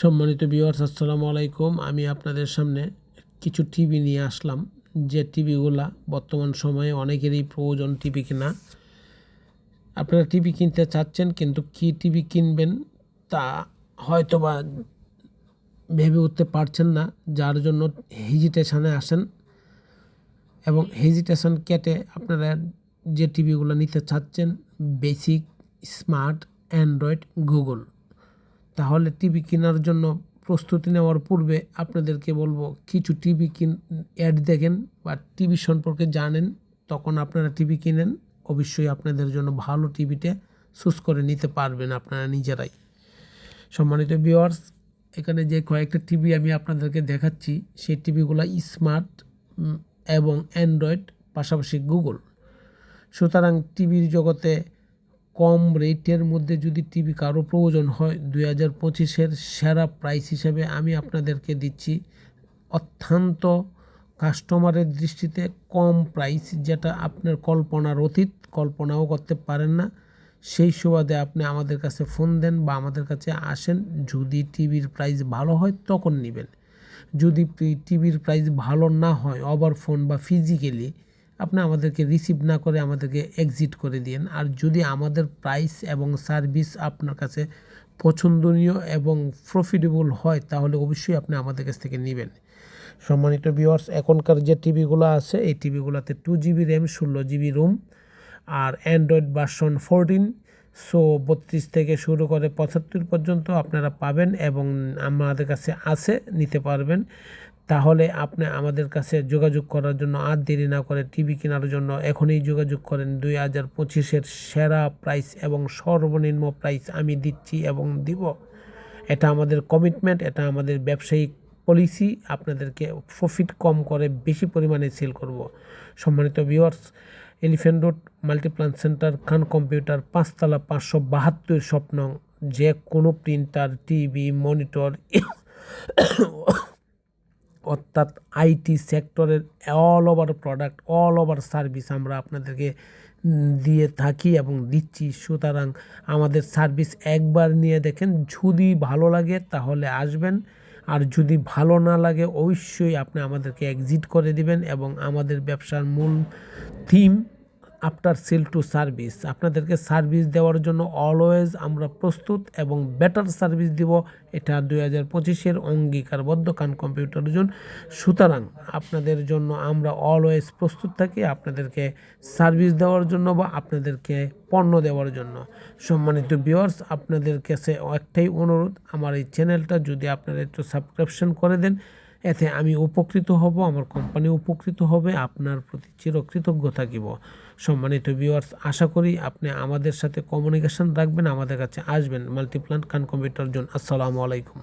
সম্মানিত ভিউয়ার্স আসসালামু আলাইকুম। আমি আপনাদের সামনে কিছু টিভি নিয়ে আসলাম। যে টিভিগুলা বর্তমান সময়ে অনেকেরই প্রয়োজন টিভি কেনা। আপনারা টিভি কিনতে চাচ্ছেন কিন্তু কি টিভি কিনবেন তা হয়তো বা ভেবে উঠতে পারছেন না, যার জন্য হেজিটেশানে আসেন এবং হেজিটেশন কেটে আপনারা যে টিভিগুলো নিতে চাচ্ছেন বেসিক স্মার্ট অ্যান্ড্রয়েড গুগল তাহলে টিভি কেনার জন্য প্রস্তুতি নেওয়ার পূর্বে আপনাদেরকে বলব, কিছু টিভি কিন অ্যাড দেখেন বা টিভি সম্পর্কে জানেন, তখন আপনারা টিভি কিনেন। অবশ্যই আপনাদের জন্য ভালো টিভিতে চুজ করে নিতে পারবেন আপনারা নিজেরাই। সম্মানিত ভিউয়ার্স এখানে যে কয়েকটা টিভি আমি আপনাদেরকে দেখাচ্ছি, সেই টিভিগুলো স্মার্ট এবং অ্যান্ড্রয়েড পাশাপাশি গুগল সুতরাং টিভির জগতে কম রেটের মধ্যে যদি টিভি কারও প্রয়োজন হয়, দুই হাজার পঁচিশের সেরা প্রাইস হিসেবে আমি আপনাদেরকে দিচ্ছি অত্যন্ত কাস্টমারের দৃষ্টিতে কম প্রাইস, যেটা আপনার কল্পনার অতীত, কল্পনাও করতে পারেন না। সেই সুবাদে আপনি আমাদের কাছে ফোন দেন বা আমাদের কাছে আসেন। যদি টিভির প্রাইস ভালো হয়, তখন নেবেন। যদি টিভির প্রাইস ভালো না হয়, ওভার ফোন বা ফিজিক্যালি আপনি আমাদেরকে রিসিভ না করে আমাদেরকে এক্সিট করে দিন আর যদি আমাদের প্রাইস এবং সার্ভিস আপনার কাছে পছন্দনীয় এবং প্রফিটেবল হয়, তাহলে অবশ্যই আপনি আমাদের কাছ থেকে নেবেন। সম্মানিত ভিউয়ার্স এখনকার যে টিভিগুলো আছে, এই টিভিগুলোতে টু জিবি র্যাম ষোলো জিবি রুম আর অ্যান্ড্রয়েড ভার্সন ফোরটিন সো বত্রিশ থেকে শুরু করে পঁচাত্তর পর্যন্ত আপনারা পাবেন এবং আমাদের কাছে আছে, নিতে পারবেন। তাহলে আপনি আমাদের কাছে যোগাযোগ করার জন্য আর দেরি না করে টিভি কেনার জন্য এখনই যোগাযোগ করেন দুই হাজার পঁচিশের সেরা প্রাইস এবং সর্বনিম্ন প্রাইস আমি দিচ্ছি এবং দিব। এটা আমাদের কমিটমেন্ট এটা আমাদের ব্যবসায়িক পলিসি আপনাদেরকে প্রফিট কম করে বেশি পরিমাণে সেল করব। সম্মানিত viewers elephant road multiplan center Khan computer পাঁচতলা পাঁচশো বাহাত্তর স্বপ্ন, যে কোনো প্রিন্টার টিভি মনিটর অর্থাৎ আইটি সেক্টরের all over product all over service আমরা আপনাদেরকে দিয়ে থাকি এবং দিচ্ছি। সুতরাং আমাদের সার্ভিস একবার নিয়ে দেখেন, যদি ভালো লাগে তাহলে আসবেন। আর যদি ভালো না লাগে, অবশ্যই আপনি আমাদেরকে এক্সিট করে দিবেন এবং আমাদের ব্যবসার মূল theme after sale to service আপনাদেরকে সার্ভিস দেওয়ার জন্য অলওয়েজ আমরা প্রস্তুত এবং বেটার সার্ভিস দিব। এটা দুই হাজার পঁচিশের অঙ্গীকারবদ্ধ কান কম্পিউটার জন্য। সুতরাং আপনাদের জন্য আমরা অলওয়েজ প্রস্তুত থাকি আপনাদেরকে সার্ভিস দেওয়ার জন্য বা আপনাদেরকে পণ্য দেওয়ার জন্য। সম্মানিত ভিউয়ার্স আপনাদের কাছে একটাই অনুরোধ, আমার এই চ্যানেলটা যদি আপনারা একটু সাবস্ক্রিপশন করে দেন এতে আমি উপকৃত হব, আমার কোম্পানি উপকৃত হবে, আপনার প্রতি চিরকৃতজ্ঞ থাকিব। সম্মানিত ভিউয়ার্স আশা করি আপনি আমাদের সাথে কমিউনিকেশন রাখবেন, আমাদের কাছে আসবেন মাল্টিপ্লান্ট খান কম্পিউটার জোন। আসসালামু আলাইকুম।